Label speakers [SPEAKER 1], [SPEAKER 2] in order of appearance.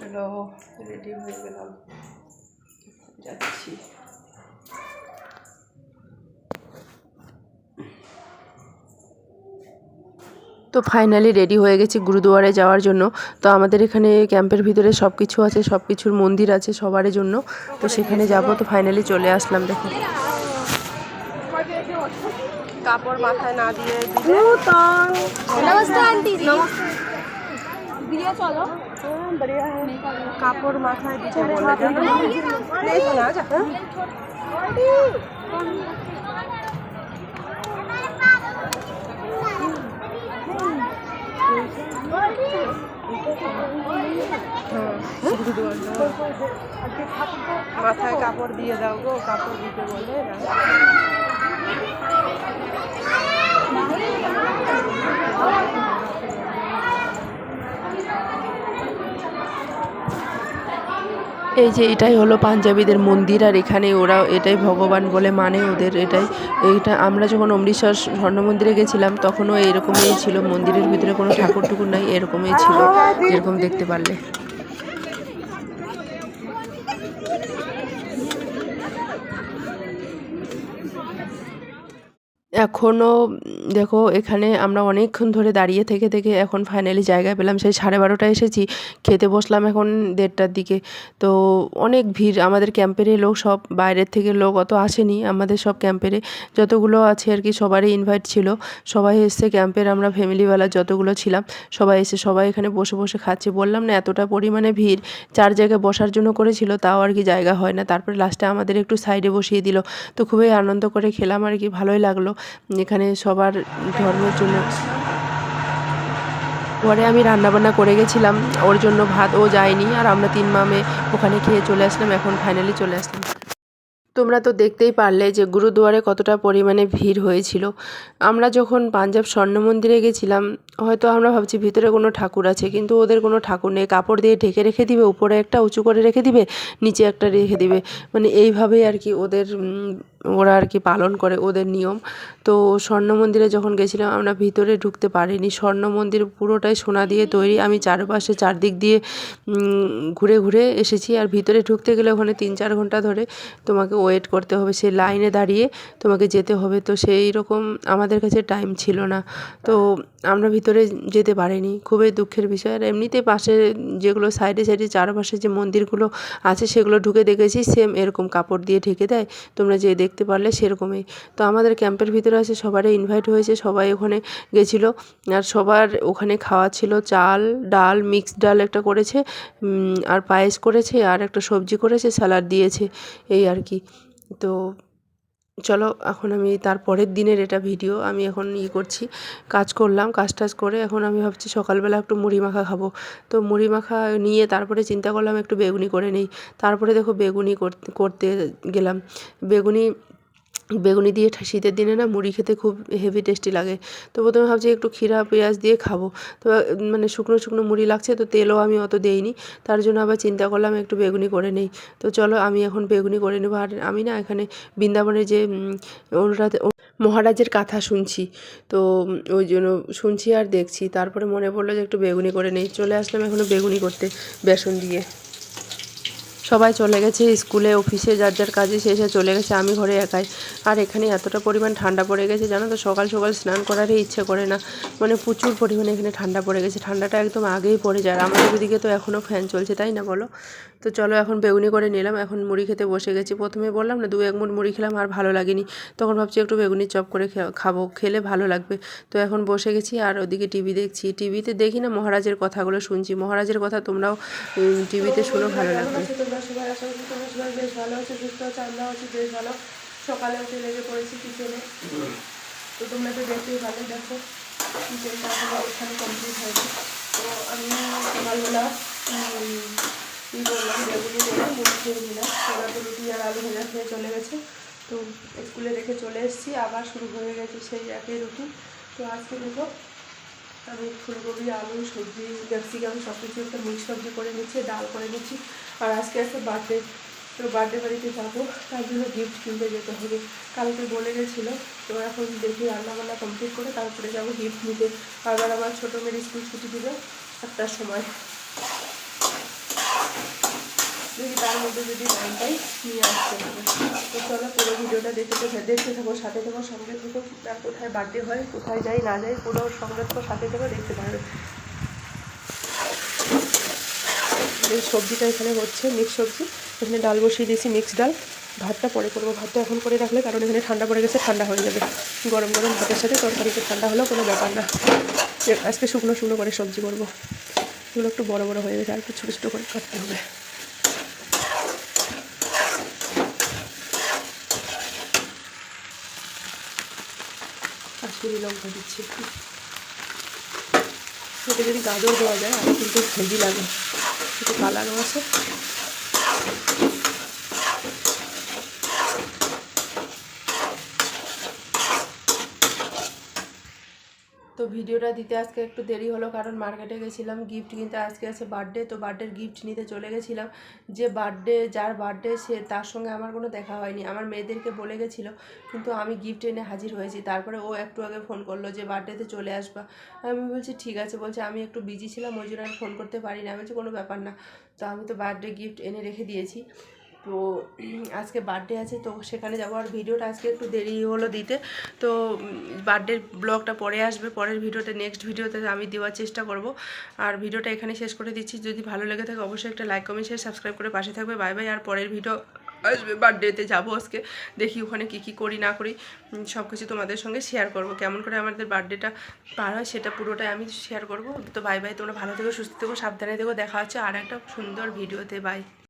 [SPEAKER 1] Hello ready হয়ে গেলাম। যাচ্ছি। তো ফাইনালি রেডি হয়ে গেছি গুরুদুয়ারে যাওয়ার জন্য। তো আমাদের এখানে ক্যাম্পের ভিতরে সব কিছু আছে সব কিছুর মন্দির আছে সবার জন্য। তো সেখানে যাব, তো ফাইনালি চলে আসলাম, দেখো। কাপড় মাথায় না দিয়ে কাপড় মাথায় দিতে হ্যাঁ। মাথায় কাপড় দিয়ে দাও গো কাপড় দিতে বলে না। এই যে এটাই হলো পাঞ্জাবিদের মন্দির, আর এখানে ওরা এটাই ভগবান বলে মানে ওদের এটাই। এটা আমরা যখন অমৃতসর স্বর্ণ মন্দিরে গেছিলাম, তখনও এরকমই ছিল। মন্দিরের ভিতরে কোনো ঠাকুর টুকুর নাই, এরকমই ছিল এরকম দেখতে পারলে। এখনও, দেখো, এখানে আমরা অনেকক্ষণ ধরে দাঁড়িয়ে থেকে থেকে এখন ফাইনালি জায়গা পেলাম। সেই সাড়ে বারোটায় এসেছি, খেতে বসলাম এখন দেড়টার দিকে। তো অনেক ভিড়, আমাদের ক্যাম্পেরই লোক সব, বাইরের থেকে লোক অত আসেনি আমাদের সব ক্যাম্পেরে যতগুলো আছে আর কি, সবারই ইনভাইট ছিল। সবাই এসছে ক্যাম্পের আমরা ফ্যামিলিওয়ালা যতগুলো ছিলাম, সবাই এসে, সবাই এখানে বসে বসে খাচ্ছে। বললাম, না, এতটা পরিমাণে ভিড়, চার জায়গায় বসার জন্য করেছিল, তাও আর কি জায়গা হয় না। তারপরে লাস্টে আমাদের একটু সাইডে বসিয়ে দিল। তো খুবই আনন্দ করে খেলাম আর কি, ভালোই লাগল। এখানে সবার ধর্মের জন্য পরে আমি রান্নাবান্না করে গেছিলাম, ওর জন্য ভাত ও যায়নি, আর আমরা তিন মামে ওখানে খেয়ে চলে আসলাম, এখন ফাইনালি চলে আসলাম। তোমরা তো দেখতেই পারলে যে গুরুদুয়ারে কতটা পরিমাণে ভিড় হয়েছিল। আমরা যখন পাঞ্জাব স্বর্ণ মন্দিরে গেছিলাম, হয়তো আমরা ভাবছি ভিতরে কোনো ঠাকুর আছে, কিন্তু ওদের কোনো ঠাকুর নেই, কাপড় দিয়ে ঢেকে রেখে দিবে, উপরে একটা উঁচু করে রেখে দিবে, নিচে একটা রেখে দিবে। মানে এইভাবেই আর কি ওদের ওরা আর কি পালন করে ওদের নিয়ম। তো স্বর্ণ মন্দিরে যখন গেছিলাম, আমরা ভিতরে ঢুকতে পারিনি। স্বর্ণ মন্দির পুরোটাই সোনা দিয়ে তৈরি। আমি চারপাশে চারদিক দিয়ে ঘুরে ঘুরে এসেছি। আর ভিতরে ঢুকতে গেলে ওখানে তিন চার ঘণ্টা ধরে তোমাকে ওয়েট করতে হবে। সে লাইনে দাঁড়িয়ে তোমাকে যেতে হবে। তো সেই রকম আমাদের কাছে টাইম ছিল না। তো আমরা ভিতরে যেতে পারিনি। খুবই দুঃখের বিষয়। আর এমনিতে পাশে যেগুলো সাইডে সাইডে চারপাশে যে মন্দিরগুলো আছে, সেগুলো ঢুকে দেখেছি সেম এরকম কাপড় দিয়ে ঢেকে দেয়। তোমরা যে দেখতে পারলে সেরকমই। তো আমাদের ক্যাম্পের ভিতরে আছে সবারই ইনভাইট হয়েছে, সবাই ওখানে গেছিল। আর সবার ওখানে খাওয়া ছিল চাল, ডাল মিক্সড ডাল একটা করেছে আর পায়েস করেছে, আর একটা সবজি করেছে স্যালাড দিয়েছে, এই আর কি। তো চলো, এখন আমি তার পরের দিনের এটা ভিডিও আমি এখন ই করছি, কাজ করলাম, কাজ টাজ করে এখন আমি ভাবছি সকালবেলা একটু মুড়ি মাখা খাব। তো মুড়ি মাখা নিয়ে তারপরে চিন্তা করলাম একটু বেগুনি করে নিই। তারপরে দেখো বেগুনি করতে গেলাম। বেগুনি বেগুনি দিয়ে শীতের দিনে না মুড়ি খেতে খুব হেভি টেস্টি লাগে। তো প্রথমে ভাবছি একটু ক্ষীরা, পেঁয়াজ দিয়ে খাব। তো মানে শুকনো শুকনো মুড়ি লাগছে তো তেলও আমি অত দেইনি। তার জন্য আবার চিন্তা করলাম একটু বেগুনি করে নেই। তো চলো আমি এখন বেগুনি করে নেব। আর আমি না এখানে বৃন্দাবনের যে অনুরাধ, মহারাজের কথা শুনছি। তো ওই জন্য শুনছি আর দেখছি। তারপরে মনে পড়ল যে একটু বেগুনি করে নেই। চলে আসলাম এখনও বেগুনি করতে, বেসন দিয়ে। সবাই চলে গেছে, স্কুলে, অফিসে, যার যার কাজে শেষে চলে গেছে, আমি ঘরে একাই। আর এখানে এতটা পরিমাণ ঠান্ডা পড়ে গেছে, জানো তো, সকাল সকাল স্নান করারই ইচ্ছে করে না। মানে প্রচুর পরিমাণে এখানে ঠান্ডা পড়ে গেছে, ঠান্ডাটা একদম আগেই পড়ে যায়। আর আমাদের ওদিকে তো এখনও ফ্যান চলছে, তাই না বলো? তো চলো এখন বেগুনি করে নিলাম, এখন মুড়ি খেতে বসে গেছি। প্রথমে বললাম না, দু এক মুঠ মুড়ি খেলাম, আর ভালো লাগেনি। তখন ভাবছি একটু বেগুনি চপ করে খাব, খেলে ভালো লাগবে। তো এখন বসে গেছি, আর ওদিকে টিভি দেখছি। টিভিতে দেখি না মহারাজের কথাগুলো শুনছি। মহারাজের কথা তোমরাও টিভিতে শুনো, ভালো লাগবে। আশা করছি তোমরা সবাই বেশ ভালো আছো, সুস্থ আছো আমরা আছি, বেশ ভালো। সকালে উঠে লেগে পড়েছি কিচেনে। তো তোমরা তো দেখতেই ভালো দেখো, কিচেনটা এখনও ওখানে কমপ্লিট হয়নি। তো আমি সকালবেলা কী করলাম, বেগুনি করে মুড়ি খেয়ে নিলাম। তো রুটি আর আলু ভেজা খেয়ে চলে গেছে। তো স্কুলে রেখে চলে এসেছি, আবার শুরু হয়ে গেছে সেই একই রুটিন। তো আজকে দেখো আমি ফুলকপি, আলু, সবজি, ক্যাপসিকাম সব কিছু একটা মিক্স সবজি করে নিচ্ছি, ডাল করে নিচ্ছি। আর আজকে আছে বার্থডে তো বার্থডে বাড়িতে যাব, তার জন্য গিফট কিনতে যেতে হবে। কালকে বলে গেছিল, তো এখন দেখি রান্নাবান্না কমপ্লিট করে তারপরে যাব গিফট নিতে। আবার আমার ছোটো মেয়ের স্কুল ছুটি দিবে একটার সময়। দেখি তার মধ্যে যদি টাইম পাই নিয়ে আসতে হবে তো চলো পুরো ভিডিওটা দেখতে থাকো দেখতে থাকো, সাথে থাকো, সঙ্গে থাকো আর কোথায় বার্থডে হয়, কোথায় যাই, না যাই, পুরো সঙ্গে থাকো, সাথে থাকো, দেখতে পারবে এই সবজিটা এখানে হচ্ছে মিক্স সবজি। এখানে ডাল বসিয়ে দিয়েছি মিক্স ডাল। ভাতটা পরে করব। ভাতটা এখন করে রাখলে, কারণ এখানে ঠান্ডা পড়ে গেছে, ঠান্ডা হয়ে যাবে। গরম গরম ভাতের সাথে তরকারিতে ঠান্ডা হলেও কোনো ব্যাপার না। আজকে শুকনো শুকনো করে সবজি করব। এগুলো একটু বড় বড় হয়ে গেছে, আর একটু ছোটো ছোটো করে কাটতে হবে। কাশ্মীরি লঙ্কা দিচ্ছি একটু। যদি গাজর দেওয়া যায় আমি কিন্তু হেভি লাগে। একটু কালারও আছে তো ভিডিওটা দিতে আজকে একটু দেরি হলো কারণ মার্কেটে গেছিলাম গিফট কিনতে আজকে আছে বার্থডে তো বার্থডের গিফট নিতে চলে গেছিলাম। যে বার্থডে যার বার্থডে সে তার সঙ্গে আমার কোনো দেখা হয়নি। আমার মেয়েদেরকে বলে গেছিল, কিন্তু আমি গিফট এনে হাজির হয়েছি। তারপরে ও একটু আগে ফোন করল যে বার্থডেতে চলে আসবা? আমি বলছি, ঠিক আছে। বলছে, আমি একটু বিজি ছিলাম, ওই জন্য আমি ফোন করতে পারি না আমি বলছি, কোনো ব্যাপার না। তো আমি তো বার্থডে গিফট এনে রেখে দিয়েছি। তো আজকে বার্থডে আছে, তো সেখানে যাব। আর ভিডিওটা আজকে একটু দেরি হলো দিতে। তো বার্থডের ব্লগটা পরে আসবে। পরের ভিডিওতে নেক্সট ভিডিওতে আমি দেওয়ার চেষ্টা করব। আর ভিডিওটা এখানে শেষ করে দিচ্ছি। যদি ভালো লেগে থাকে, অবশ্যই একটা লাইক কমেন্ট শেয়ার সাবস্ক্রাইব করে পাশে থাকবে। বাই বাই আর পরের ভিডিও আসবে বার্থডেতে যাব আজকে। দেখি ওখানে কী কী করি, না করি সব কিছু তোমাদের সঙ্গে শেয়ার করব। কেমন করে আমাদের বার্থডেটা পার হয়, সেটা পুরোটাই আমি শেয়ার করব। তো বাই বাই তোমরা ভালো থেকো, সুস্থ থেকো, সাবধানে থেকো। দেখা হচ্ছে আর একটা সুন্দর ভিডিওতে। বাই